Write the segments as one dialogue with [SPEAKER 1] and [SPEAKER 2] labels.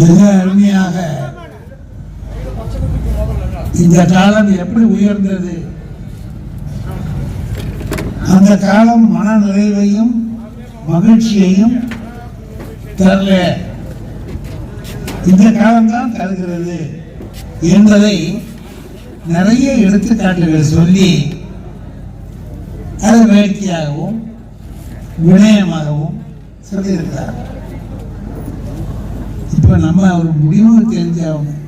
[SPEAKER 1] மிக அருமையாக. இந்த காலம் எப்படி உயர்ந்தது? அந்த காலம் மன நிறைவையும் மகிழ்ச்சியையும் தரல. இந்த காலம்தான் தருகிறது என்பதை நிறைய எடுத்துக்காட்டுகள் சொல்லி அதை வேடிக்கையாகவும் வினயமாகவும் சொல்லியிருக்கிறார்கள் இப்ப நம்ம ஒரு முடிவு தெரிஞ்சாகணும்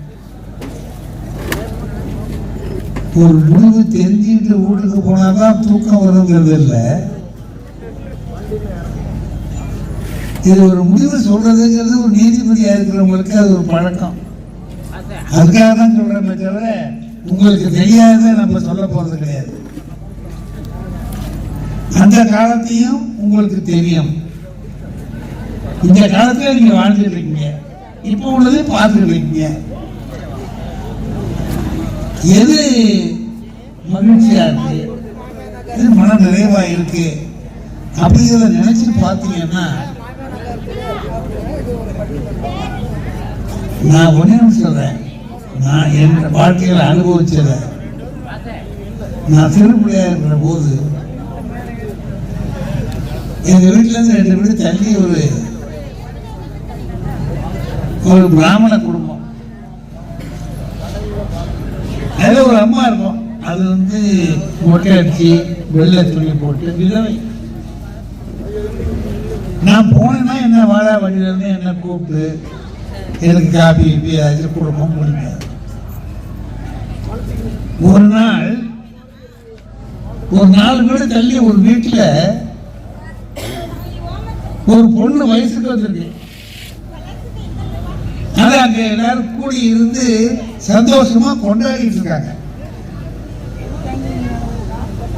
[SPEAKER 1] ஒரு முடிவு தெரிஞ்சுட்டு வீட்டுக்கு போனாதான் தூக்கம் வருங்கிறது இல்லை. இது ஒரு முடிவு சொல்றதுங்கிறது ஒரு நீதிபதியா இருக்கிறவங்களுக்கு அது ஒரு பழக்கம். அதுக்காக தான் சொல்றேன் தவிர உங்களுக்கு தெரியாத நம்ம சொல்ல போறது கிடையாது. அந்த காலத்தையும் உங்களுக்கு தெரியும். இந்த காலத்துல நீங்க வாழ்ந்துட்டு இருக்கீங்க. இப்போ உள்ளது பார்த்துட்டு எது மகிழ்ச்சியா இருக்கு? எது மன நிறைவா இருக்கு? அப்படிங்கிறத நினைச்சு பார்த்தீங்கன்னா நான் ஒண்ணே சொல்றேன். நான் என் வாழ்க்கையில் அனுபவிச்சத. நான் திருப்பிள்ளையா இருக்கிற போது எங்க வீட்டுல இருந்து ரெண்டு வீடு தள்ளி ஒரு ஒரு பிராமண குடும்பம். அதில் ஒரு அம்மா இருக்கும். அது வந்து மொட்டை அடிச்சு வெள்ளை துணி போட்டு விதவை. நான் போனேன்னா என்ன வாழா வழியிலேருந்து என்ன கூப்பிட்டு எனக்கு காபி கீபி அது குடும்பம் முடிங்க ஒரு நாள் ஒரு நாலு வீடு தள்ளி ஒரு வீட்டில் ஒரு பொண்ணு வயசுக்கு வந்திருக்கு. அதை அங்க எல்லாரும் கூடி இருந்து சந்தோஷமா கொண்டாடிட்டு இருக்காங்க.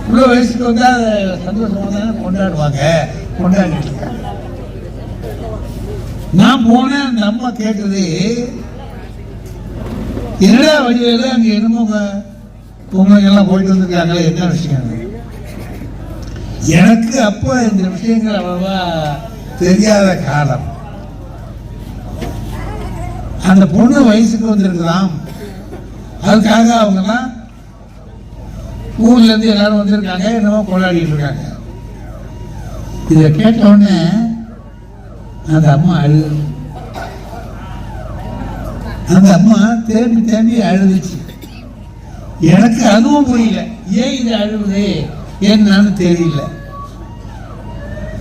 [SPEAKER 1] இவ்வளவு வயசுக்கு வந்தா அதை சந்தோஷமா தானே கொண்டாடுவாங்க. கொண்டாடிட்டு இருக்காங்க. நான் போனேன் அந்த அம்மா கேட்டது என்னடா வழியில அங்க என்னமோ பொங்கல் எல்லாம் போயிட்டு வந்திருக்காங்களே என்ன விஷயம்? எனக்கு அப்போ இந்த விஷயங்கள் அவ்வளவா தெரியாத காலம். அந்த பொண்ணு வயசுக்கு வந்திருக்கலாம் அதுக்காக அவங்கெல்லாம் ஊர்லேருந்து எல்லாரும் வந்திருக்காங்க என்னமோ கொண்டாடிட்டு இருக்காங்க. இதை கேட்டவுடனே அந்த அம்மா அழுது அந்த அம்மா தேம்பி தேம்பி அழுதுச்சு. எனக்கு அதுவும் புரியல. ஏன் இது அழுகுது? என்னன்னு தெரியல.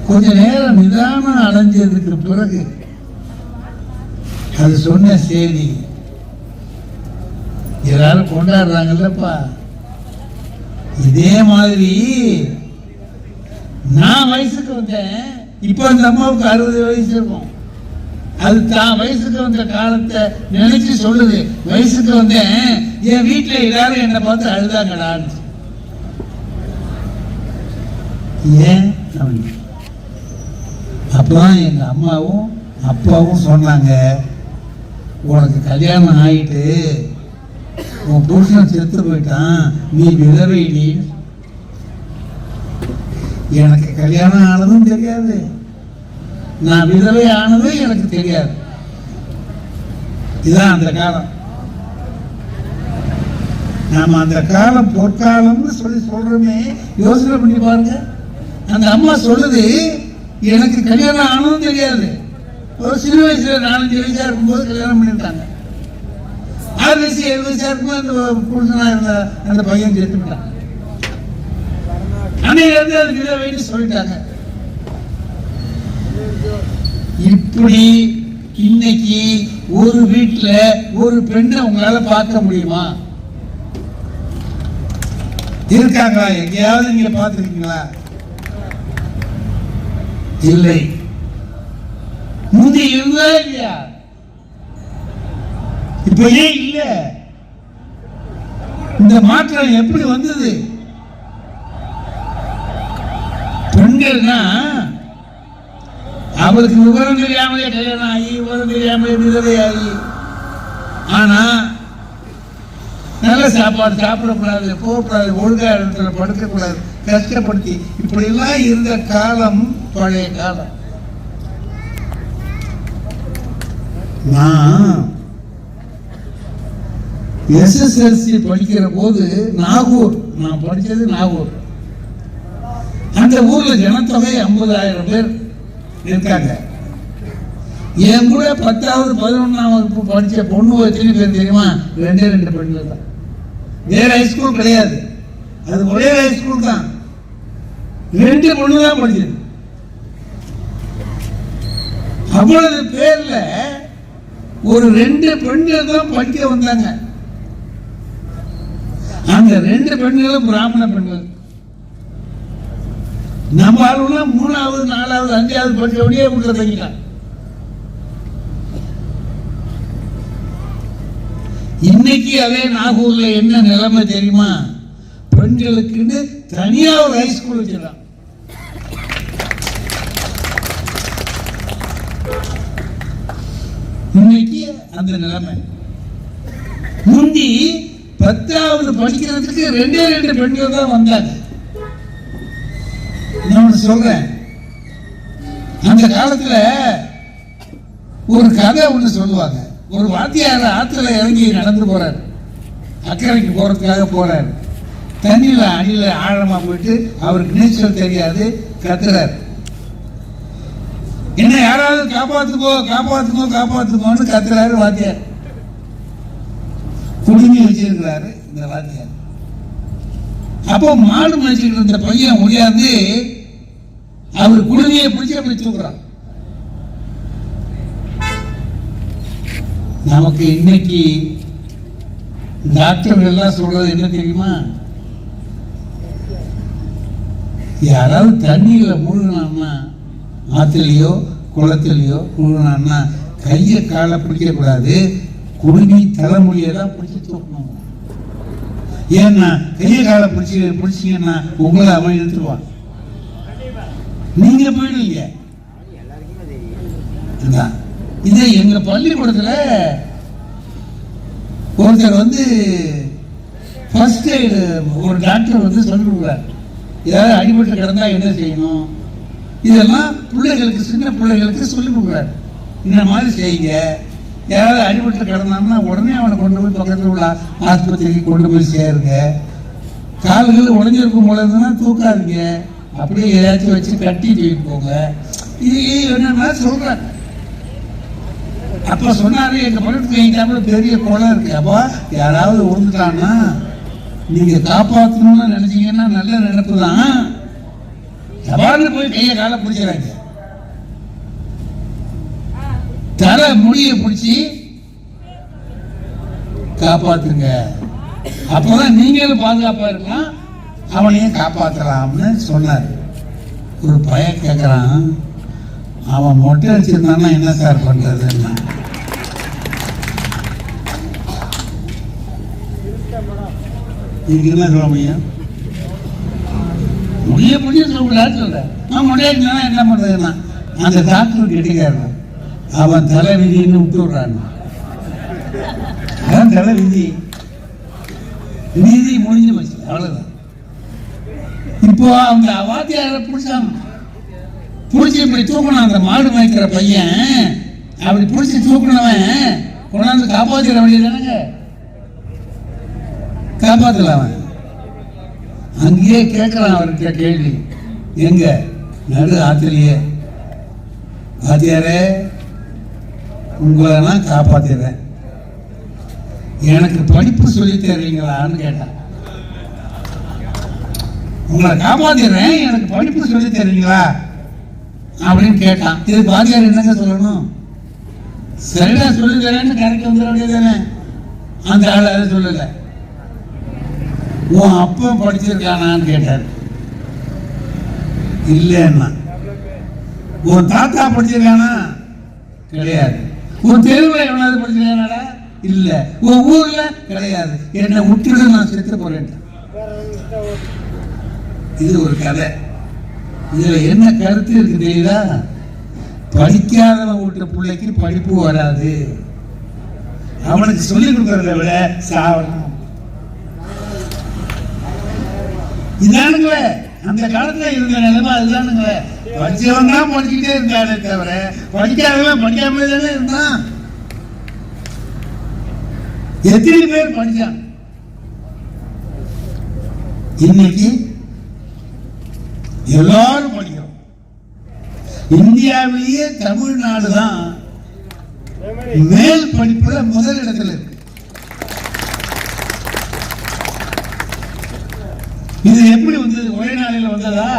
[SPEAKER 1] கொஞ்ச நேரம் நிதானம் அலைஞ்சதுக்கு பிறகு அது சொன்ன செய்தி. எல்லாரும் கொண்டாடுறாங்கல்லப்பா. இதே மாதிரி நான் வயசுக்கு வந்தேன். இப்போ அந்த அம்மாவுக்கு அறுபது வயசு இருக்கும். அது தான் வயசுக்கு வந்த காலத்தை நினைச்சு சொல்லுது. வயசுக்கு வந்தேன். என் வீட்டில் எல்லாரும் என்னை பார்த்து அழுதாங்கடான்னு. ஏன்? அப்பதான் எங்க அம்மாவும் அப்பாவும் சொன்னாங்க. உனக்கு கல்யாணம் ஆயிட்டு உன் புருஷன் செத்து போயிட்டான் நீ விதவைடி எனக்கு கல்யாணம் ஆனதும் தெரியாது. நான் விதவை ஆனதும் எனக்கு தெரியாது. இதுதான் அந்த காலம். நாம அந்த காலம் பொற்காலம்னு சொல்லி சொல்றோமே. யோசனை பண்ணி பாருங்க. அந்த அம்மா சொல்லுது எனக்கு கல்யாணம் ஆனதும் தெரியாது. ஒரு சின்ன வயசுல நாலஞ்சு வயசா இருக்கும்போது கல்யாணம் பண்ணிட்டாங்க ஆறு வயசு ஏழு வயசா இருக்கும்போது அந்த புருஷனா இருந்த அந்த பையன் செத்துட்டான் அன்னையில அதுக்கு அது வேண்டி சொல்லிட்டாங்க. இப்படி இன்னைக்கு ஒரு வீட்டில் ஒரு பெண்ணை உங்களால பார்க்க முடியுமா? இருக்காங்களா? எங்கேயாவது நீங்க பார்த்துருக்கீங்களா? இல்லை. முந்தி இருந்தா இல்லையா? இப்ப ஏன் இல்ல? இந்த மாற்றம் எப்படி வந்தது? பெண்கள்னா அவருக்கு விவரம் தெரியாமலே கல்யாணம் ஆகி விவரம் தெரியாமலே விதவை ஆகி. ஆனா நல்ல சாப்பாடு சாப்பிடக்கூடாது போகக்கூடாது ஒழுங்கா இடத்துல படுக்கக்கூடாது கஷ்டப்படுத்தி இப்படி எல்லாம் இருந்த காலம் பழைய காலம். நான் எஸ்எஸ்எல்சி படிக்கிற போது நாகூர். நான் படித்தது நாகூர். அந்த ஊர்ல ஜனத்தொகை ஐம்பதாயிரம் பேர் இருக்காங்க. என் கூட பத்தாவது பதினொன்றாம் வகுப்பு படிச்ச பொண்ணு எத்தனை பேர் தெரியுமா? ரெண்டே ரெண்டு பெண்கள் தான். வேற ஹைஸ்கூல் கிடையாது. அது ஒரே ஹைஸ்கூல் தான். ரெண்டு பொண்ணு தான் படிச்சது. அவ்வளவு பேர்ல ஒரு ரெண்டு பெண்கள் தான் படிக்க வந்தாங்க. அந்த ரெண்டு பெண்களும் பிராமண பெண்கள். நம்ம ஆளுனா மூணாவது நாலாவது அஞ்சாவது படிச்சபடியே வீட்டுல தங்கிட்டான் இன்னைக்கு அதே நாகூர்ல என்ன நிலைமை தெரியுமா? பெண்களுக்குன்னு தனியா ஒரு ஹைஸ்கூல் வச்சிடலாம் இன்னைக்கு அந்த நிலைமை. முந்தி பத்தாவது படிக்கிறதுக்கு ரெண்டே ரெண்டு பெண்கள் தான் வந்தாங்க. நான் சொல்றேன். அந்த காலத்துல ஒரு கதை ஒண்ணு சொல்லுவாங்க. ஒரு வாத்தியார் ஆத்துல இறங்கி நடந்து போறாரு. அக்கறைக்கு போறதுக்காக போறாரு. தண்ணியில அடியில ஆழமா போயிட்டு அவருக்கு நீச்சல் தெரியாது கத்துறாரு. என்ன யாராவது காப்பாத்துக்கோ காப்பாத்துக்கோ காப்பாத்துக்கோன்னு கத்துறாரு வாத்தியார். குடுமி வச்சிருக்கிறாரு இந்த வாத்தியார். அப்போ மாடு மேய்ச்சிட்டு இருந்த பையன் முடியாது அவர் குடுமையை பிடிச்சி அப்படி தூக்குறான். நமக்கு இன்னைக்கு டாக்டர் எல்லாம் சொல்றது என்ன தெரியுமா? யாராவது தண்ணியில் மூழ்கினான்னா ஆற்றுலையோ குளத்துலையோ மூழ்கினான்னா கையை காலை பிடிக்கக்கூடாது. குடுமி தலைமொழியை தான் பிடிச்சி தூக்கணும். ஏன்னா கையை காலை பிடிச்சி பிடிச்சீங்கன்னா உங்களை அவன் இழுத்துருவான். நீங்க போயிடுவீங்க இதே எங்க பள்ளிக்கூடத்துல ஒருத்தர் வந்து ஃபர்ஸ்ட் எய்டு ஒரு டாக்டர் வந்து சொல்லி கொடுக்குறாரு. ஏதாவது அடிபட்டு கிடந்தா என்ன செய்யணும்? இதெல்லாம் பிள்ளைகளுக்கு சின்ன பிள்ளைகளுக்கு சொல்லி கொடுக்குறாரு. இந்த மாதிரி செய்யுங்க. யாராவது அடிபட்டு கிடந்தாங்கன்னா உடனே அவனை கொண்டு போய் பக்கத்தில் உள்ள ஆஸ்பத்திரிக்கு கொண்டு போய் சேருங்க. கால்கள் உடஞ்சிருக்கும் போல இருந்ததுன்னா தூக்காதீங்க. அப்படியே ஏதாச்சும் வச்சு கட்டி தூக்கிட்டு போங்க. இது என்னன்னா சொல்றாங்க அப்ப சொன்னாரு எங்க பக்கத்துக்கு எங்கிட்டாப்புல பெரிய குளம் இருக்கு. அப்போ யாராவது விழுந்துட்டான்னா நீங்க காப்பாற்றணும்னு நினைச்சீங்கன்னா நல்ல நினைப்பு தான். தபால்னு போய் கையை காலை பிடிக்கிறாங்க தலை முடிய பிடிச்சி காப்பாத்துங்க. அப்பதான் நீங்களும் பாதுகாப்பா இருக்கலாம் அவனையும் காப்பாத்தலாம்னு சொன்னார். ஒரு பையன் கேட்குறான் அவன் மொட்டை அடிச்சிருந்தான்னா என்ன சார் பண்றதுன்னா? நீங்க என்ன சொல்ல முடியும்? முடிய முடிய சொல்லக்கூடாது சொல்றேன். நான் முடியாதுன்னா என்ன பண்றதுன்னா அந்த டாக்டர் கெட்டிக்காரன் அவன் தலை விதின்னு விட்டு விடுறான் அதான் தலை விதி நீதி முடிஞ்சு போச்சு அவ்வளவுதான். இப்போ அவங்க வாத்தியார பிடிச்சாங்க. பிடிச்சி இப்படி தூக்கணும் அந்த மாடு மேய்க்கிற பையன். அப்படி பிடிச்சி தூக்கினவன் கொண்டாந்து காப்பாத்திர வேண்டியதானங்க காப்பாத்தல அவன். அங்கேயே கேட்கலாம் அவர்கிட்ட கேள்வி. எங்க? நடு ஆத்திலேயே வாத்தியாரே உங்களை நான் காப்பாத்திடுறேன். எனக்கு படிப்பு சொல்லி தருவீங்களான்னு கேட்டான் உங்களை காப்பாத்திடுறேன் எனக்கு படிப்பு சொல்லி தருவீங்களா? அப்படின்னு கேட்டான். இது வாத்தியார் என்னங்க சொல்லணும்? சரிடா சொல்லி தரேன்னு கரைக்கு வந்துட வேண்டியதானே அந்த ஆள் அதை சொல்லலை. உன் அப்பா படிச்சிருக்கானான்னு கேட்டார். இல்லைன்னா. உன் தாத்தா படிச்சிருக்கானா? கிடையாது. உன் தெருவில் எவ்வளவு படிச்சிருக்கானாடா? இல்ல. உன் ஊர்ல? கிடையாது. என்னை விட்டுட்டு நான் செத்து போறேன் இது ஒரு கதை. இதுல என்ன கருத்து இருக்கு தெரியுதா? படிக்காதவன் விட்டுற பிள்ளைக்கு படிப்பு வராது. அவனுக்கு சொல்லி கொடுக்கறத விட சாவணும் இதானுங்களே அந்த காலத்துல இருந்த நிலைமை அதுதானுங்களே. படிச்சவன் தான் படிச்சுக்கிட்டே இருந்தானே தவிர படிக்காதவன் படிக்காம தானே இருந்தான். எத்தனை பேர் படிச்சான் இன்னைக்கு எல்லாரும் படிக்கிறோம். இந்தியாவிலேயே தமிழ்நாடு தான் மேல் படிப்புல முதல் இடத்துல இருக்கு. இது எப்படி வந்தது ஒரே நாளில் வந்ததா?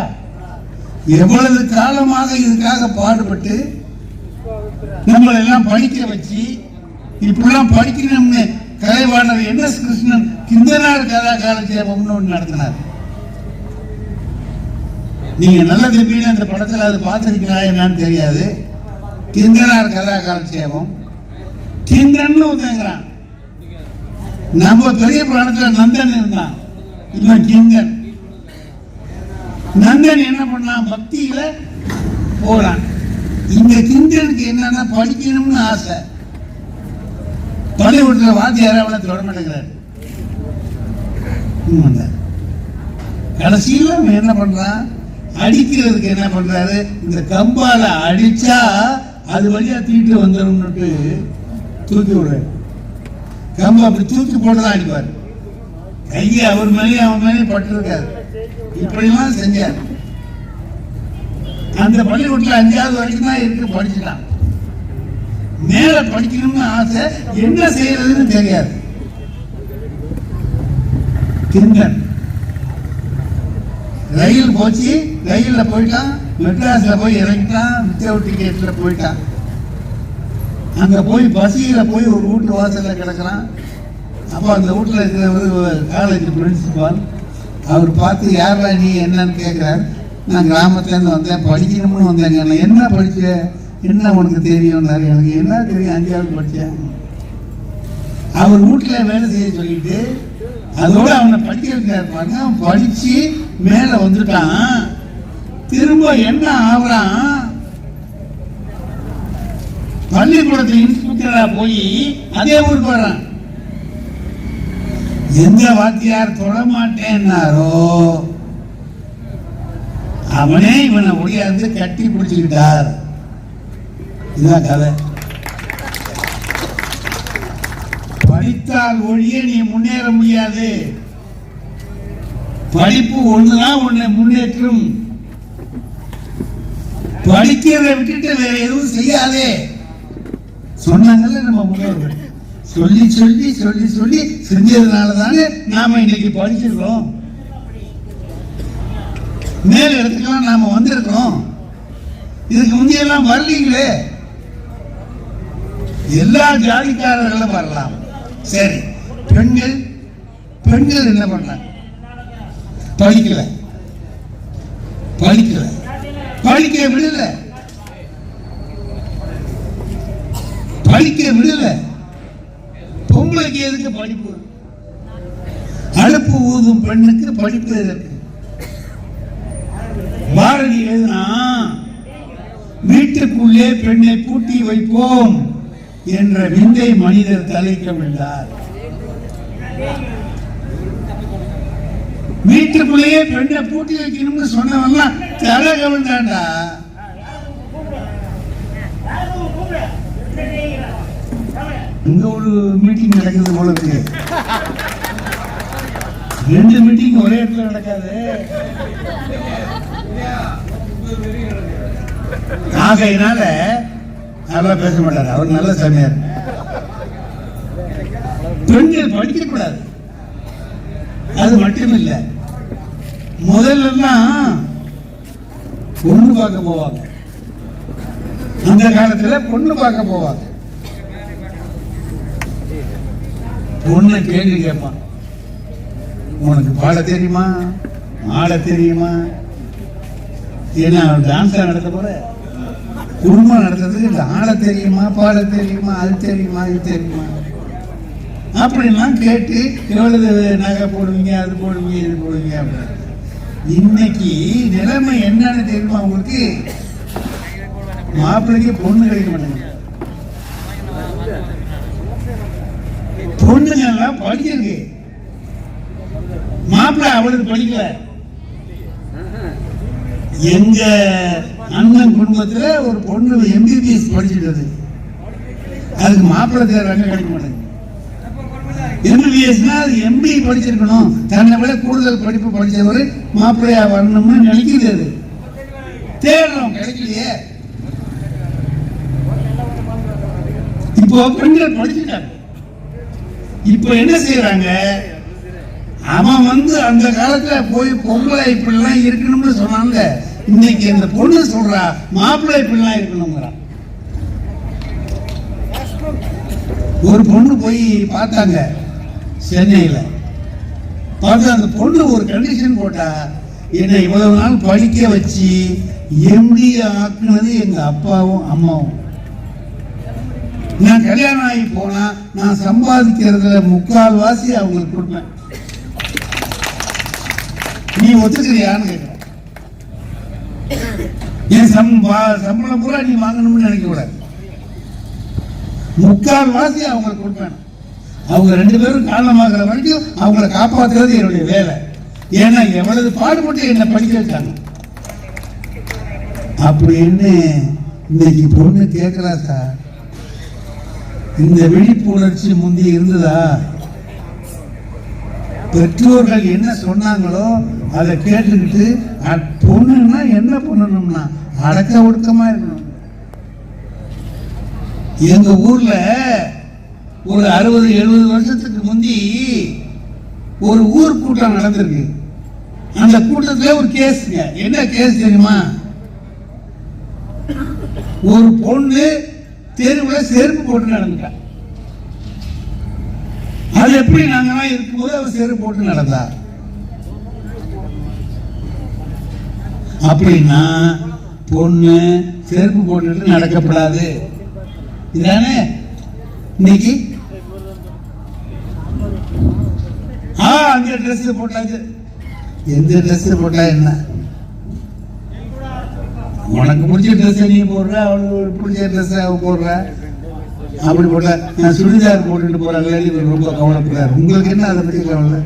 [SPEAKER 1] எவ்வளவு காலமாக இதுக்காக பாடுபட்டு நம்மளை எல்லாம் படிக்க வச்சு இப்படிலாம் படிக்கணும்னு கலைவாணர் என் எஸ் கிருஷ்ணன் கிந்தனார் கதா காலட்சேபம்னு ஒன்று நடத்தினார். நீங்க நல்ல திருப்பின்னு அந்த படத்தில் அது பார்த்துருக்கீங்களா என்னன்னு தெரியாது. கிந்தனார் கதா காலட்சேபம் கிந்தன்னு ஒருத்தங்கிறான் நம்ம பெரிய படத்தில் நந்தன் இருந்தான். இவன் கிங்கன் நந்தன் என்ன பண்ணலாம் பக்தியில போறான். இங்க கிங்கனுக்கு என்னன்னா படிக்கணும்னு ஆசை. பள்ளிக்கூடத்தில் வாத்தியார் அவனை தொட மாட்டேங்கிறார். கடைசியில் என்ன பண்றான்? அடிக்கிறதுக்கு என்ன பண்றாரு? இந்த கம்பால அடிச்சா அது வழியா தீட்டு வந்துடும்னுட்டு தூக்கி விடுறாரு. கம்பை அப்படி தூக்கி போட்டுதான் அடிப்பார். கையை அவர் மேலேயும் அவன் மேலேயும் பட்டிருக்காரு. இப்படிலாம் செஞ்சார். அந்த பள்ளிக்கூடத்தில் அஞ்சாவது வரைக்கும் தான் இருக்கு படிச்சுட்டான். மேல படிக்கணும்னு ஆசை என்ன செய்யறதுன்னு தெரியாது. கிங்கன் ரயில் போச்சு ரயில்ல போயிட்டான் மெட்ராஸ்ல போய் இறங்கிட்டான் வித்தவுட் டிக்கெட்ல போயிட்டான். அங்க போய் பசியில போய் ஒரு வீட்டு வாசல்ல கிடக்குறான். அப்போ அந்த வீட்டில் இருக்கிற காலேஜ் பிரின்சிபால் அவர் பார்த்து யாரா நீ? என்னன்னு கேட்குறாரு நான் கிராமத்துலேருந்து வந்தேன். படிக்கணும்னு வந்தேங்க. என்ன படிச்ச? என்ன உனக்கு தெரியும்னாரு. எனக்கு என்ன தெரியும்? அஞ்சாவது படித்தேன் அவர் வீட்டில் வேலை செய்ய சொல்லிட்டு அதோட அவனை படிக்க இருப்பாங்க அவன் படித்து மேலே வந்துட்டான் திரும்ப என்ன ஆகுறான்? பள்ளிக்கூடத்தில் இன்ஸ்பெக்டராக போய் அதே ஊருக்கு வர்றான். எந்த வாத்தியார் தொடமாட்டேன்னாரோ அவனே இவனை ஒடியாந்து கட்டி பிடிச்சுக்கிட்டார். இதுதான் கதை. படித்தால் ஒழிய நீ முன்னேற முடியாது. படிப்பு ஒண்ணுதான் உன்னை முன்னேற்றும். படிக்கிறத விட்டுட்டு வேற எதுவும் செய்யாதே. சொன்னாங்கல்ல நம்ம முன்னோர்கள் சொல்லி சொல்லி சொல்லி சொல்லி செஞ்சதுனால தானே நாம இன்னைக்கு படிச்சிருக்கோம் மேல இடத்துக்கெல்லாம் நாம வந்திருக்கோம் இதுக்கு முந்தையெல்லாம் வரலீங்களே? எல்லா ஜாதிக்காரர்களும் வரலாம். சரி பெண்கள் பெண்கள் என்ன பண்ணாங்க படிக்கல. படிக்கல. படிக்க விடல. படிக்க விடல. பொம்பளைக்கு எதுக்கு படிப்பு? அடுப்பு ஊதும் பெண்ணுக்கு படிப்பு எதற்கு? பாரதி எழுதினா வீட்டுக்குள்ளே பெண்ணை பூட்டி வைப்போம் என்ற விந்தை மனிதர் தலைக்கவிழ்ந்தார் வீட்டுக்குள்ளேயே பெண்ணை பூட்டி வைக்கணும்னு சொன்னவெல்லாம் தலை கவிழ்ந்தாண்டா இங்க ஒரு மீட்டிங் நடக்குது போல இருக்கு ரெண்டு மீட்டிங் ஒரே இடத்துல நடக்காது. ஆகையினால நல்லா பேச மாட்டாரு? அவர் நல்ல சமையார். பெண்கள் படிக்க கூடாது. அது மட்டும் இல்ல முதல்ல பொண்ணு பார்க்க போவாங்க. அந்த காலத்துல பொண்ணு பார்க்க போவாங்க. பொண்ணு கேள்வி கேட்பான் உனக்கு பாட தெரியுமா? ஆட தெரியுமா? ஏன்னா டான்ஸா நடத்த போற? குடும்பம் நடத்துறதுக்கு இந்த ஆட தெரியுமா பாட தெரியுமா அது தெரியுமா இது தெரியுமா? அப்படின்னா கேட்டு எவ்வளவு நகை போடுவீங்க அது போடுவீங்க இது போடுவீங்க அப்படின்னு. இன்னைக்கு நிலைமை என்னன்னு தெரியுமா உங்களுக்கு? மாப்பிள்ளைக்கு பொண்ணு கிடைக்க மாட்டேங்குது பொண்ணுங்க எல்லாம் படிச்சிருக்கு மாப்பிள்ளை அவளுக்கு படிக்கல. எங்க அண்ணன் குடும்பத்துல ஒரு பொண்ணு எம்பிபிஎஸ் படிச்சிட்டது அதுக்கு மாப்பிள்ளை தேர்வாங்க கிடைக்க மாட்டேங்குது? எம்பிபிஎஸ்னா அது எம்பி படிச்சிருக்கணும். தன்னை விட கூடுதல் படிப்பு படிச்சவர் மாப்பிள்ளையா வரணும்னு நினைக்கிறது அது. தேடுறோம் கிடைக்கலையே. இப்போ பெண்கள் படிச்சுட்டாங்க. இப்போ என்ன செய்யறாங்க அவன் வந்து அந்த காலத்துல போய் பொம்பளை இப்படிலாம் இருக்கணும்னு சொன்னாங்க. இன்னைக்கு இந்த பொண்ணு சொல்றா மாப்பிள்ளை இப்படிலாம் இருக்கணுங்கிறான் ஒரு பொண்ணு போய் பார்த்தாங்க சென்னையில. பார்த்து அந்த பொண்ணு ஒரு கண்டிஷன் போட்டா என்னை இவ்வளவு நாள் படிக்க வச்சு எம்டி ஆக்குனது எங்க அப்பாவும் அம்மாவும். நான் கல்யாணம் ஆகி போனா நான் சம்பாதிக்கிறதுல முக்கால் வாசி அவங்களுக்கு கொடுப்பேன். நீ ஒத்துக்கிறியான்னு கேட்கிறேன் என் சம்பா சம்பளம் பூரா நீ வாங்கணும்னு நினைக்க கூடாது. முக்கால் வாசி அவங்களுக்கு கொடுப்பேன். அவங்க ரெண்டு பேரும் காரணமாகிற வரைக்கும் அவங்கள காப்பாற்றுறது என்னுடைய வேலை. ஏன்னா எவ்வளவு பாடுபட்டு என்னை படிக்க வச்சாங்க. அப்படின்னு இன்னைக்கு பொண்ணு கேட்கிறா சார். இந்த விழிப்புணர்ச்சி முந்தி இருந்ததா? பெற்றோர்கள் என்ன சொன்னாங்களோ அதை கேட்டுக்கிட்டு பொண்ணுன்னா என்ன பண்ணணும்னா அடக்க ஒடுக்கமா இருக்கணும். எங்க ஊர்ல ஒரு அறுபது எழுபது வருஷத்துக்கு முந்தி ஒரு ஊர் கூட்டம் நடந்திருக்கு. அந்த கூட்டத்தில் ஒரு கேஸுங்க. என்ன கேஸ் தெரியுமா? ஒரு பொண்ணு தெருவுல செருப்பு போட்டு நடந்துட்டா அது எப்படி நாங்கெல்லாம் இருக்கும்போது அவர் செருப்பு போட்டு நடந்தா அப்படின்னா பொண்ணு செருப்பு போட்டுட்டு நடக்கப்படாது. இதானே? இன்னைக்கு? ஆ அந்த ட்ரெஸ் போட்டாச்சு. எந்த ட்ரெஸ் போட்டா என்ன? உனக்கு பிடிச்ச ட்ரெஸ் நீ போடுற அவளுக்கு பிடிச்ச ட்ரெஸ் அவன் போடுற. அப்படி போட்டா நான் சுடிதார் போட்டுட்டு போறாங்களே இவர் ரொம்ப கவலைப்படுறார் உங்களுக்கு என்ன அதை பத்தி கவலை?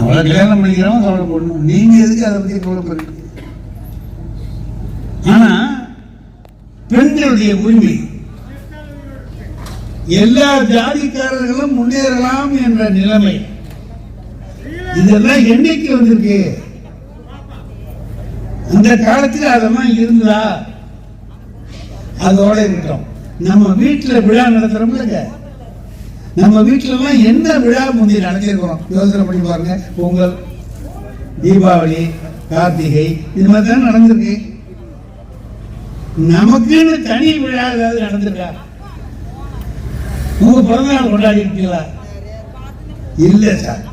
[SPEAKER 1] அவளை கல்யாணம் பண்ணிக்கிறவங்க கவலைப்படணும். நீங்க எதுக்கு அதை பத்தி கவலைப்படுறீங்க? ஆனா பெண்களுடைய உரிமை எல்லா ஜாதிக்காரர்களும் முன்னேறலாம் என்ற நிலைமை. இதெல்லாம் என்னைக்கு வந்திருக்கு? அந்த காலத்தில் அதெல்லாம் இருந்தா அதோட இருக்கட்டும். நம்ம வீட்டுல விழா நடத்துறோம்லங்க நம்ம வீட்டுல எல்லாம் என்ன விழா முந்தி நடத்திருக்கிறோம் யோசனை பண்ணி பாருங்க. பொங்கல் தீபாவளி கார்த்திகை இது மாதிரி தான் நடந்திருக்கு. நமக்குன்னு தனி விழா ஏதாவது நடந்திருக்கா? உங்க பிறந்த நாள் கொண்டாடி இருக்கீங்களா? இல்ல சார்.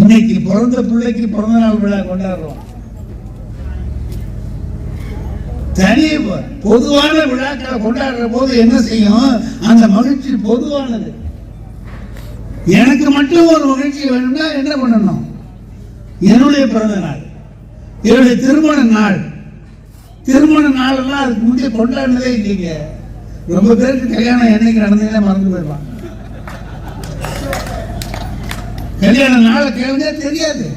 [SPEAKER 1] இன்னைக்கு பிறந்த பிள்ளைக்கு பிறந்த நாள் விழா கொண்டாடுறோம். தனி பொதுவான விழாக்களை கொண்டாடுற போது என்ன செய்யும்? அந்த மகிழ்ச்சி பொதுவானது. எனக்கு மட்டும் ஒரு மகிழ்ச்சி வேணும்னா என்ன பண்ணணும்? என்னுடைய பிறந்த நாள். என்னுடைய திருமண நாள். திருமண நாளெல்லாம் அதுக்கு முந்தைய கொண்டாடினதே இல்லைங்க. ரொம்ப பேருக்கு கல்யாணம் என்னைக்கு நடந்ததுன்னே மறந்து போயிடுவாங்க. கல்யாண நாளை கேள்வியே தெரியாது.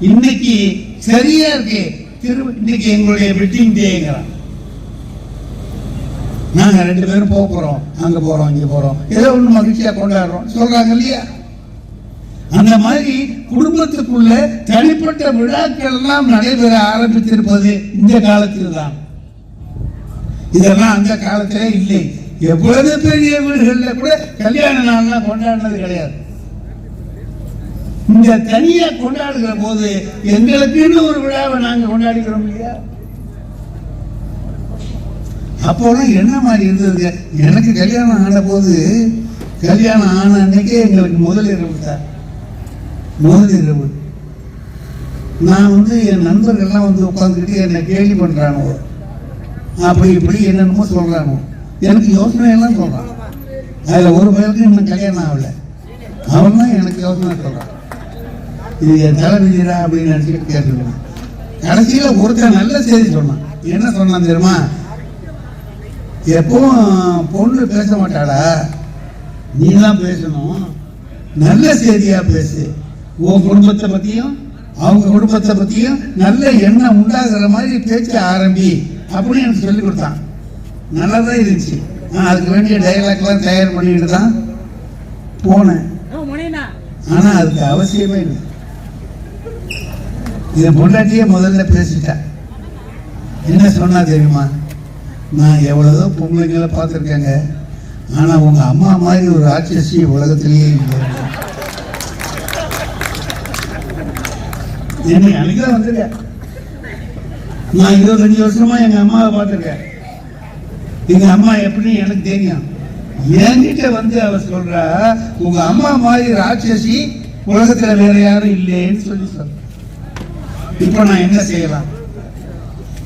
[SPEAKER 1] இன்னைக்கு சரியா இருக்கு. திரு இன்னைக்கு எங்களுடைய வெட்டிங் டேங்கிறான் நாங்க ரெண்டு பேரும் போக போறோம். அங்க போறோம் இங்க போறோம். ஏதோ ஒண்ணு மகிழ்ச்சியா கொண்டாடுறோம். சொல்றாங்க இல்லையா? அந்த மாதிரி குடும்பத்துக்குள்ள தனிப்பட்ட விழாக்கள் எல்லாம் நடைபெற ஆரம்பித்திருப்பது இந்த காலத்தில் தான். இதெல்லாம் அந்த காலத்திலே இல்லை. எவ்வளவு பெரிய வீடுகளில் கூட கல்யாண நாள்லாம் கொண்டாடினது கிடையாது. இந்த தனியா கொண்டாடுகிற போது எங்களுக்குன்னு ஒரு விழாவை நாங்க கொண்டாடிக்கிறோம் இல்லையா? அப்போலாம் என்ன மாதிரி இருந்தது? எனக்கு கல்யாணம் ஆன போது கல்யாணம் ஆன அன்னைக்கே எங்களுக்கு முதல் இரவு தான். முதல் இரவு. நான் வந்து என் நண்பர்கள்லாம் வந்து உட்காந்துக்கிட்டு என்னை கேள்வி பண்றானோ அப்படி இப்படி என்னென்னமோ சொல்றானோ எனக்கு யோசனை எல்லாம் சொல்றான். அதுல ஒரு பேருக்கு இன்னும் கல்யாணம் ஆகல. அவன் தான் எனக்கு யோசனை சொல்றான். இது என் தலைவிதிரா அப்படின்னு நினைச்சுட்டு கேட்டுருக்கான் கடைசியில ஒருத்தன் நல்ல செய்தி சொன்னான். என்ன சொன்னான் தெரியுமா? எப்பவும் பொண்ணு பேச மாட்டாளா? நீ தான் பேசணும். நல்ல செய்தியா பேசு. உன் குடும்பத்தை பத்தியும் அவங்க குடும்பத்தை பத்தியும் நல்ல எண்ணம் உண்டாகிற மாதிரி பேச்ச ஆரம்பி அப்படின்னு எனக்கு சொல்லி கொடுத்தான். நல்லாதான் இருந்துச்சு. நான் அதுக்கு வேண்டிய டைலாக்லாம் தயார் பண்ணிட்டு தான் போனேன். ஆனா அதுக்கு அவசியமே இல்லை. இதை பொண்டாட்டியே முதல்ல பேசிட்டேன் என்ன சொன்னா தெரியுமா? நான் எவ்வளவோ பொம்பளைங்களை பார்த்துருக்கேங்க. ஆனா உங்க அம்மா மாதிரி ஒரு ராட்சசி உலகத்திலேயே இல்லை. என்னை அன்னைக்கு தான் நான் இருபத்தஞ்சு வருஷமா எங்க அம்மாவை பார்த்துருக்கேன். எங்க அம்மா எப்படி எனக்கு தெரியும்? என்கிட்ட வந்து அவர் சொல்றா உங்க அம்மா மாதிரி ராட்சசி உலகத்துல வேற யாரும் இல்லைன்னு சொல்லி சொல்ற இப்போ நான் என்ன செய்யலாம்?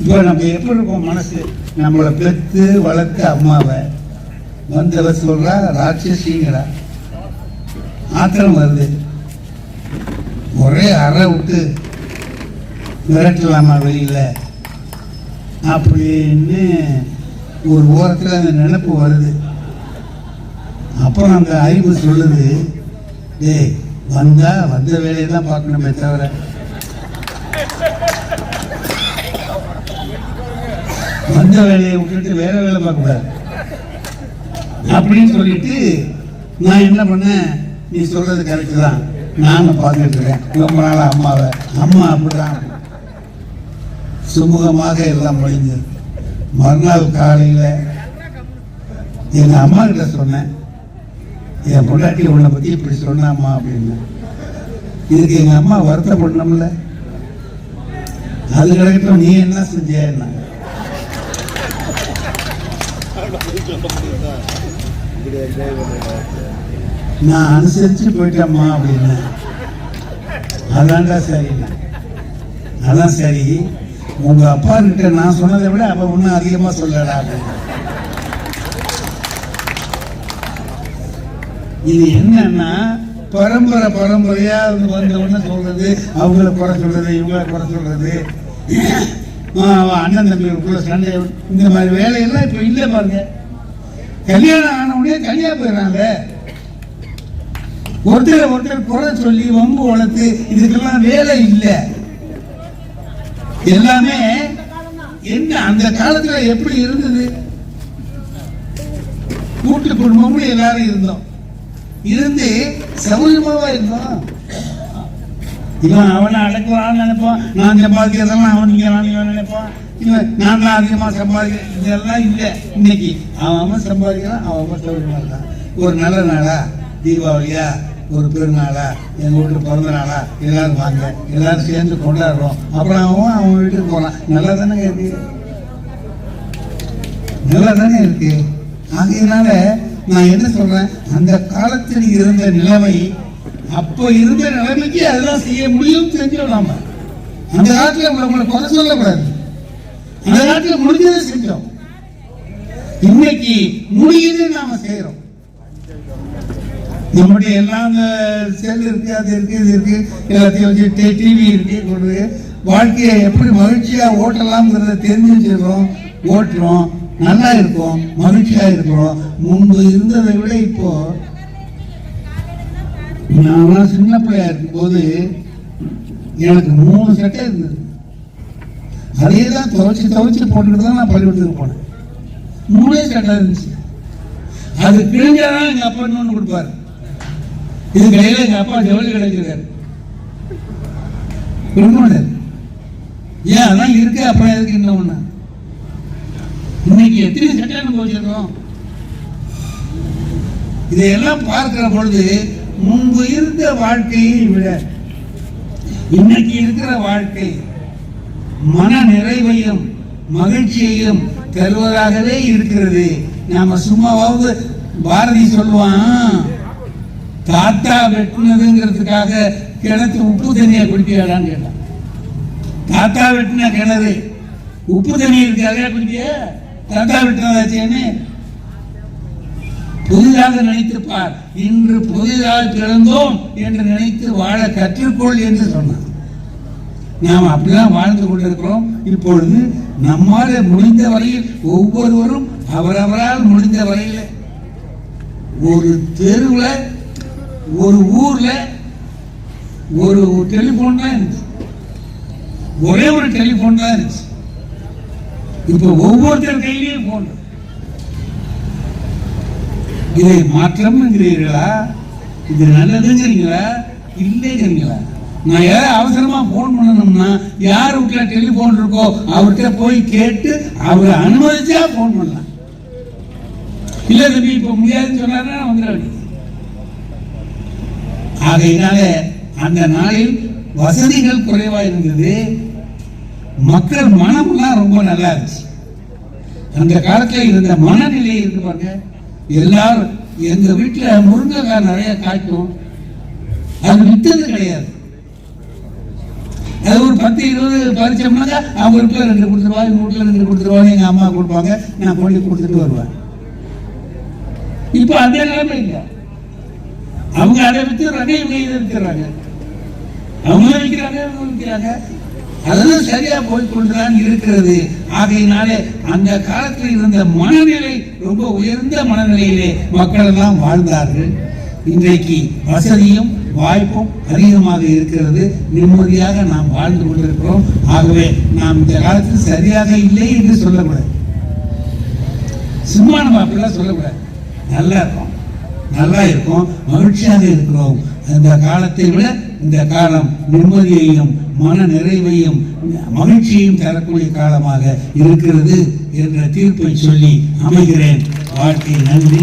[SPEAKER 1] இப்போ நம்ம எப்படி இருக்கோம் மனசு நம்மளை பெத்து வளர்த்த அம்மாவை வந்தவ சொல்றா ராட்சசிங்கிறா. ஆத்திரம் வருது. ஒரே அறை விட்டு விரட்டலாமா வெளியில்? அப்படின்னு ஒரு ஓரத்தில் அந்த நினைப்பு வருது. அப்புறம் அந்த அறிவு சொல்லுது டேய் வந்தா வந்த வேலையை தான் பார்க்கணுமே தவிர அந்த வேலையை விட்டுட்டு வேற வேலை பார்க்கக்கூடாது. அப்படின்னு சொல்லிட்டு நான் என்ன பண்ணேன்? நீ சொல்றது கரெக்டு தான். நானும் பார்த்துட்டு இருக்கேன். ரொம்ப நாள் அம்மாவை. அம்மா அப்படிதான். சுமூகமாக எல்லாம் முடிஞ்சது. மறுநாள் காலையில் எங்க அம்மா கிட்ட சொன்னேன். என் பொண்டாட்டி உன்னை பத்தி இப்படி சொன்னாம்மா அப்படின்னு. இதுக்கு எங்க அம்மா வருத்தப்படணும்ல? அது கிடைக்கட்டும் நீ என்ன செஞ்சேன்னா நான் அனுசரிச்சு போயிட்டேம்மா அப்படின்னு. அதான்டா சரி. அதான் சரி. உங்க அப்பா கிட்ட நான் சொன்னதை விட அவ ஒன்னும் அதிகமா சொல்லடா அப்படின்னு. இது என்னன்னா பரம்பரை பரம்பரையா வந்து உடனே சொல்றது அவங்கள குறை சொல்றது இவங்கள குறை சொல்றது. ஆ, தம்பி அண்ணன் சண்டை இந்த மாதிரி வேலையெல்லாம் இப்போ இல்லை பாருங்க. கல்யாணம் ஆன உடனே தனியா போயிடுறாங்க. ஒருத்தர் ஒருத்தர் குறை சொல்லி வம்பு வளர்த்து இதுக்கெல்லாம் வேலை இல்லை. எல்லாமே என்ன அந்த காலத்துல எப்படி இருந்தது? கூட்டு குடும்பமும் எல்லாரும் இருந்தோம். இருந்து சௌரியமாவா இருந்தோம். இவன் அவனை அடக்குவான்னு நினைப்பான் நான் சம்பாதிக்கிறதெல்லாம் அவன் நீங்க இவன் நினைப்பான் இவன் நான் தான் அதிகமாக சம்பாதிக்கிறேன் இதெல்லாம் இல்லை. இன்னைக்கு அவன் அவன் சம்பாதிக்கிறான் அவன் அவன் சௌரியமா ஒரு நல்ல நாளா தீபாவளியா ஒரு பெருநாளா எங்கள் வீட்டில் பிறந்த நாளா எல்லாரும் வாங்க. எல்லாரும் சேர்ந்து கொண்டாடுறோம். அப்புறம் அவன் அவன் வீட்டுக்கு போகலாம் நல்லா தானே இருக்கு? நல்லா தானே இருக்கு? ஆகையினால நான் என்ன சொல்றேன்? அந்த காலத்தில் இருந்த நிலைமை அப்போ இருந்த நிலைமைக்கு அதெல்லாம் செய்ய முடியும் செஞ்சோம் நாம. அந்த காலத்துல உங்களை குறை சொல்லக்கூடாது. அந்த காலத்துல முடிஞ்சதை செஞ்சோம் இன்னைக்கு முடியுதுன்னு நாம செய்யறோம் நம்முடைய எல்லாம் அந்த செல் இருக்கு அது இருக்கு இது இருக்கு. எல்லாத்தையும் வச்சு டிவி இருக்கு கொண்டு வாழ்க்கையை எப்படி மகிழ்ச்சியா ஓட்டலாம்ங்கிறத தெரிஞ்சு வச்சிருக்கோம் ஓட்டுறோம். நல்லா இருக்கும். மகிழ்ச்சியா இருக்கிறோம் முன்பு இருந்ததை விட இப்போ நான் சின்ன பிள்ளையா இருக்கும்போது எனக்கு மூணு சட்டை இருந்தது. அதே தான் துவைச்சு துவைச்சு போட்டுக்கிட்டு தான் நான் பள்ளிக்கூடத்துக்கு போனேன். மூணே சட்டை இருந்துச்சு. அது கிழிஞ்சாதான் எங்க அப்பா இன்னொன்று கொடுப்பாரு. இது கையில் எங்க அப்பா ஜவுளி கிடைச்சிருக்காரு கொடுக்கணும் ஏன் அதான் இருக்கு அப்புறம் எதுக்கு என்ன ஒன்று இன்னைக்கு எத்தனை சட்டை நம்ம வச்சிருக்கோம்? இதையெல்லாம் பார்க்கிற பொழுது முன்பு இருந்த வாழ்க்கையை விட இன்னைக்கு இருக்கிற வாழ்க்கை மன நிறைவையும் மகிழ்ச்சியையும் தருவதாகவே இருக்கிறது. நாம சும்மாவாவது பாரதி சொல்லுவான் தாத்தா வெட்டினதுங்கிறதுக்காக கிணத்து உப்பு தண்ணியை குடிப்பியாடான்னு கேட்டான். தாத்தா வெட்டின கிணறு உப்பு தண்ணி இருக்காதே குடிப்பிய தாத்தா வெட்டினதாச்சேன்னு புதிதாக நினைத்துப்பார் இன்று புதிதாக பிறந்தோம் என்று நினைத்து வாழ கற்றுக்கொள் என்று சொன்னார். நாம் அப்படிதான் வாழ்ந்து கொண்டிருக்கிறோம். இப்பொழுது நம்மால் முடிந்த வரையில் ஒவ்வொருவரும் அவரவரால் முடிந்த வரையில் ஒரு தெருவில் ஒரு ஊரில் ஒரு டெலிஃபோன் தான் இருந்துச்சு. ஒரே ஒரு டெலிஃபோன் தான் இருந்துச்சு. இப்போ ஒவ்வொருத்தர் கையிலையும் போன் இதை மாற்றம்ங்கிறீர்களா இது நல்லதுங்கிறீங்களா இல்லைங்கிறீங்களா நான் யாராவது அவசரமா போன் பண்ணணும்னா யார் வீட்டுல டெலிபோன் இருக்கோ அவர்கிட்ட போய் கேட்டு அவரை அனுமதிச்சா போன் பண்ணலாம். இல்ல தம்பி இப்ப முடியாதுன்னு சொன்னாருன்னா நான் ஆகையினால அந்த நாளில் வசதிகள் குறைவா இருந்தது. மக்கள் மனமெல்லாம் ரொம்ப நல்லா இருந்துச்சு. அந்த காலத்தில் இருந்த மனநிலை இருக்கு பாருங்க. எல்லாரும் எங்க வீட்டுல முருங்கைக்காய் நிறைய காய்க்கும். அது வித்தது கிடையாது. அது ஒரு பத்து இருபது பறிச்சோம்னாங்க அவங்க வீட்டுல ரெண்டு கொடுத்துருவா எங்கள் வீட்டுல ரெண்டு கொடுத்துருவாங்க எங்கள் அம்மா கொடுப்பாங்க நான் கொண்டு கொடுத்துட்டு வருவேன். இப்போ அதே நிலைமை இல்லை. அவங்க அதை வித்து ரகை வகையில் இருக்கிறாங்க அவங்க விற்கிறாங்க இவங்க விற்கிறாங்க. அதெல்லாம் சரியா போய்கொண்டுதான் இருக்கிறது. ஆகையினாலே அந்த காலத்தில் இருந்த மனநிலை ரொம்ப உயர்ந்த மனநிலையிலே மக்கள் எல்லாம் வாழ்ந்தார்கள். இன்றைக்கு வசதியும் வாய்ப்பும் அதிகமாக இருக்கிறது. நிம்மதியாக நாம் வாழ்ந்து கொண்டிருக்கிறோம். ஆகவே நாம் இந்த காலத்தில் சரியாக இல்லை என்று சொல்லக்கூடாது. சும்மா நம்ம அப்படிலாம் சொல்லக்கூடாது. நல்லா இருக்கும். நல்லா இருக்கும். மகிழ்ச்சியாக இருக்கிறோம். அந்த காலத்தை விட இந்த காலம் நிம்மதியையும் மன நிறைவையும் மகிழ்ச்சியையும் தரக்கூடிய காலமாக இருக்கிறது என்ற தீர்ப்பை சொல்லி அமைகிறேன். வாழ்க்கை நன்றி.